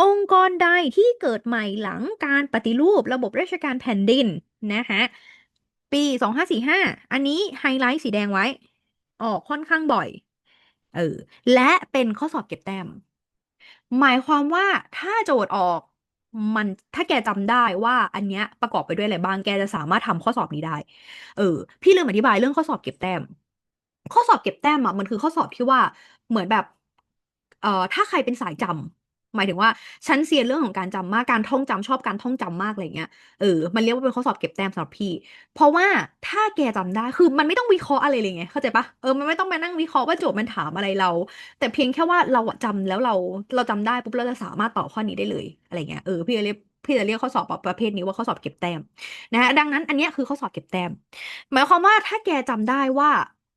องค์กรใดที่เกิดใหม่หลังการปฏิรูประบบราชการแผ่นดินนะคะปีสองห้าสี่ห้าอันนี้ไฮไลท์สีแดงไว้ ออกค่อนข้างบ่อยเออและเป็นข้อสอบเก็บแต้ม หมายความว่าถ้าโจทย์ออกมันถ้าแกจำได้ว่าอันเนี้ยประกอบไปด้วยอะไรบ้างแกจะสามารถทำข้อสอบนี้ได้ เออ พี่ลืมอธิบายเรื่องข้อสอบเก็บแต้ม ข้อสอบเก็บแต้มอะมันคือข้อสอบที่ว่าเหมือนแบบ เอ่อถ้าใครเป็นสายจำ หมายถึงว่าฉันเซียนเรื่องของการจำมากการท่องจำชอบการท่องจำมากอะไรเงี้ยเออมันเรียกว่าเป็นข้อสอบเก็บแต้มสำหรับพี่ เพราะว่าถ้าแกจำได้คือมันไม่ต้องวิเคราะห์อะไรเลยไงเข้าใจปะเออมันไม่ต้องมานั่งวิเคราะห์ว่าโจทย์มันถามอะไรเรา แต่เพียงแค่ว่าเราอะจำแล้วเราเราจำได้ปุ๊บเราจะสามารถตอบข้อนี้ได้เลยอะไรเงี้ยเออพี่จะเรียกพี่จะเรียกข้อสอบประเภทนี้ว่าข้อสอบเก็บแต้มนะฮะดังนั้นอันนี้คือข้อสอบเก็บแต้ม หมายความว่าถ้าแกจำได้ว่า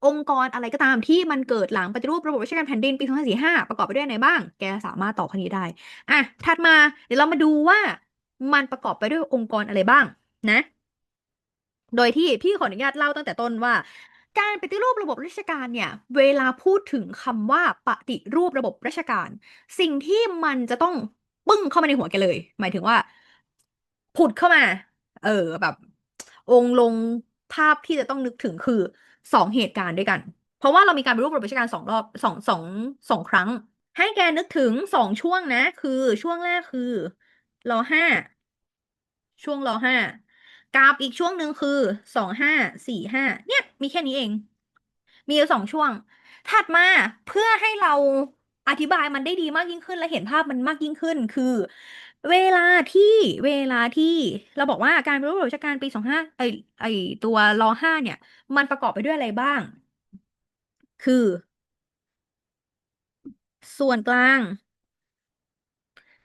องค์กรอะไรก็ตามที่มันเกิดหลังปฏิรูประบบราชการแผ่นดินปี 2545 ประกอบไปด้วยอะไรบ้าง แกสามารถตอบข้อนี้ได้ อะ ถัดมาเดี๋ยวเรามาดูว่ามันประกอบไปด้วยองค์กรอะไรบ้างนะ โดยที่พี่ขออนุญาตเล่าตั้งแต่ต้นว่า การปฏิรูประบบราชการเนี่ย เวลาพูดถึงคำว่าปฏิรูประบบราชการ สิ่งที่มันจะต้องปึ้งเข้ามาในหัวแกเลย หมายถึงว่าผุดเข้ามา เออแบบ องค์ลงภาพที่จะต้องนึกถึงคือ สองเหตุการณ์ด้วยกัน เพราะว่าเรามีการปฏิรูประบบราชการสองรอบสองสองสองครั้ง ให้แกนึกถึงสองช่วงนะ คือช่วงแรกคือรห้าช่วงรห้ากับอีกช่วงหนึ่งคือสองห้าสี่ห้าเนี่ย มีแค่นี้เอง มีอยู่สองช่วง ถัดมาเพื่อให้เราอธิบายมันได้ดีมากยิ่งขึ้นและเห็นภาพมันมากยิ่งขึ้น คือ เวลาที่ เวลาที่เราบอกว่าการปฏิรูปราชการปีสองห้าไอไอตัวรห้าเนี่ย มันประกอบไปด้วยอะไรบ้าง คือ ส่วนกลาง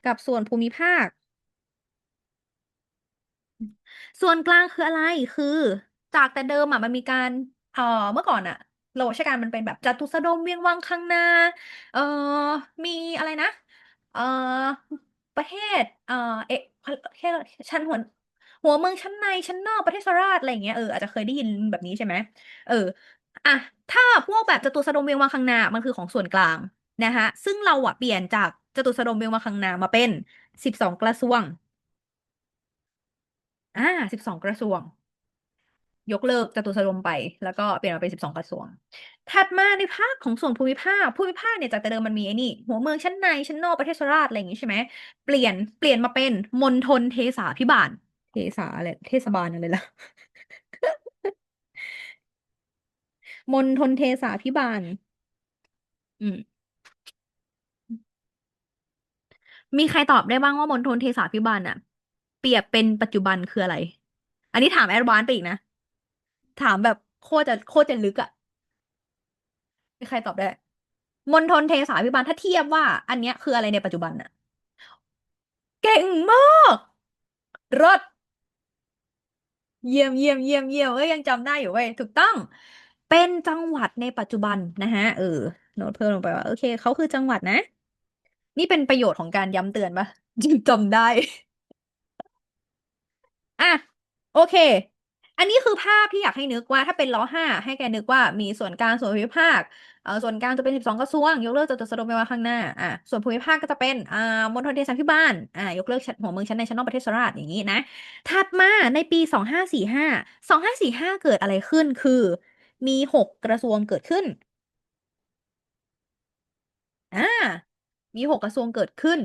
กับส่วนภูมิภาค ส่วนกลางคืออะไรคือจากแต่เดิมอะมันมีการเอ่อเมื่อก่อนอะระบบราชการมันเป็นแบบจตุสดมเวียงวังข้างหน้า เอ่อมีอะไรนะ เอ่อ ประเทศ เอ่อ เอกประเทศชั้นหัวหัวเมืองชั้นในชั้นนอกประเทศสราชอะไรอย่างเงี้ยเอออาจจะเคยได้ยินแบบนี้ใช่ไหมเอออะถ้าพวกแบบจตุสดมเวียงวังข้างหน้ามันคือของส่วนกลางนะคะซึ่งเราอะเปลี่ยนจากจตุสดมเวียงวังข้างหน้ามาเป็นสิบสองกระทรวงอ่าสิบสองกระทรวง ยกเลิกจตุสดมไป แล้วก็เปลี่ยนมาเป็นสิบสองกระทรวง ถัดมาในภาคของส่วนภูมิภาคภูมิภาคเนี่ยจากแต่เดิมมันมีไอ้นี่ หัวเมืองชั้นในชั้นนอกประเทศสราชอะไรอย่างงี้ใช่ไหมเปลี่ยนเปลี่ยนมาเป็นมณฑลเทศาภิบาล เทศาอะไรเทศบาลอะไรล่ะมณฑลเทศาภิบาล อืม มีใครตอบได้บ้างว่ามณฑลเทศาภิบาลอะเปรียบเป็นปัจจุบันคืออะไร อันนี้ถามแอดวานไปอีกนะ ถามแบบโคตรจะโคตรจะลึกอะมีใครตอบได้ มณฑลเทศาภิบาลถ้าเทียบว่า อันเนี้ยคืออะไรในปัจจุบันอะเก่งมากรถเยี่ยมเยี่ยมเยี่ยมเยี่ยมเอ้ยยังจำได้อยู่เว้ยถูกต้อง เป็นจังหวัดในปัจจุบันนะฮะเออโน้ตเพิ่มลงไปว่าโอเคเขาคือจังหวัดนะ นี่เป็นประโยชน์ของการย้ำเตือนปะจำได้ อะ โอเค อันนี้คือภาพที่อยากให้นึกว่าถ้าเป็นล้อห้าให้แกนึกว่ามีส่วนกลางส่วนภูมิภาคเอ่อส่วนกลางจะเป็นสิบสองกระทรวง ยกเลิกจตุสดมไปว่าข้างหน้าอะส่วนภูมิภาคก็จะเป็นอ่ามณฑลเทศาภิบาลอ่ายกเลิกหัวเมืองชั้นในชั้นนอกประเทศสราชอย่างนี้นะ ถัดมาในปีสองห้าสี่ห้าสองห้าสี่ห้าเกิดอะไรขึ้นคือ มีหกกระทรวงเกิดขึ้นอ่ามีหกกระทรวงเกิดขึ้น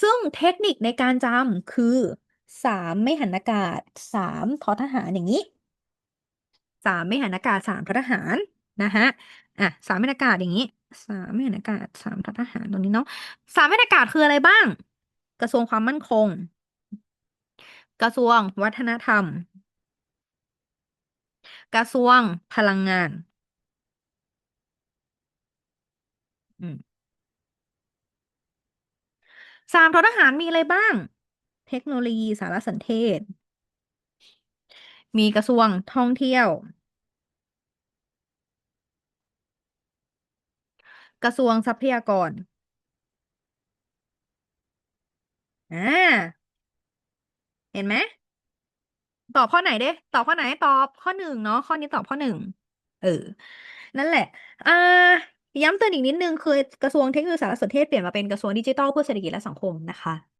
ซึ่งเทคนิคในการจำคือสามไม่หันอากาศสามทอทหารอย่างนี้ สามไม่หันอากาศสามทอทหารนะฮะอะสามไม่หันอากาศอย่างนี้สามไม่หันอากาศสามทอทหารตรงนี้เนาะสามไม่หันอากาศคืออะไรบ้าง กระทรวงความมั่นคง กระทรวงวัฒนธรรม กระทรวงพลังงานอืมสามททหารมีอะไรบ้าง เทคโนโลยีสารสนเทศ มีกระทรวงท่องเที่ยว กระทรวงทรัพยากรอ่าเห็นไหมตอบข้อไหนเด้ตอบข้อไหนตอบข้อหนึ่งเนาะข้อนี้ตอบข้อหนึ่งเออ นั่นแหละอ่าย้ำเตือนอีกนิดนึงคือกระทรวงเทคโนโลยีสารสนเทศเปลี่ยนมาเป็นกระทรวงดิจิทัลเพื่อเศรษฐกิจและสังคมนะคะ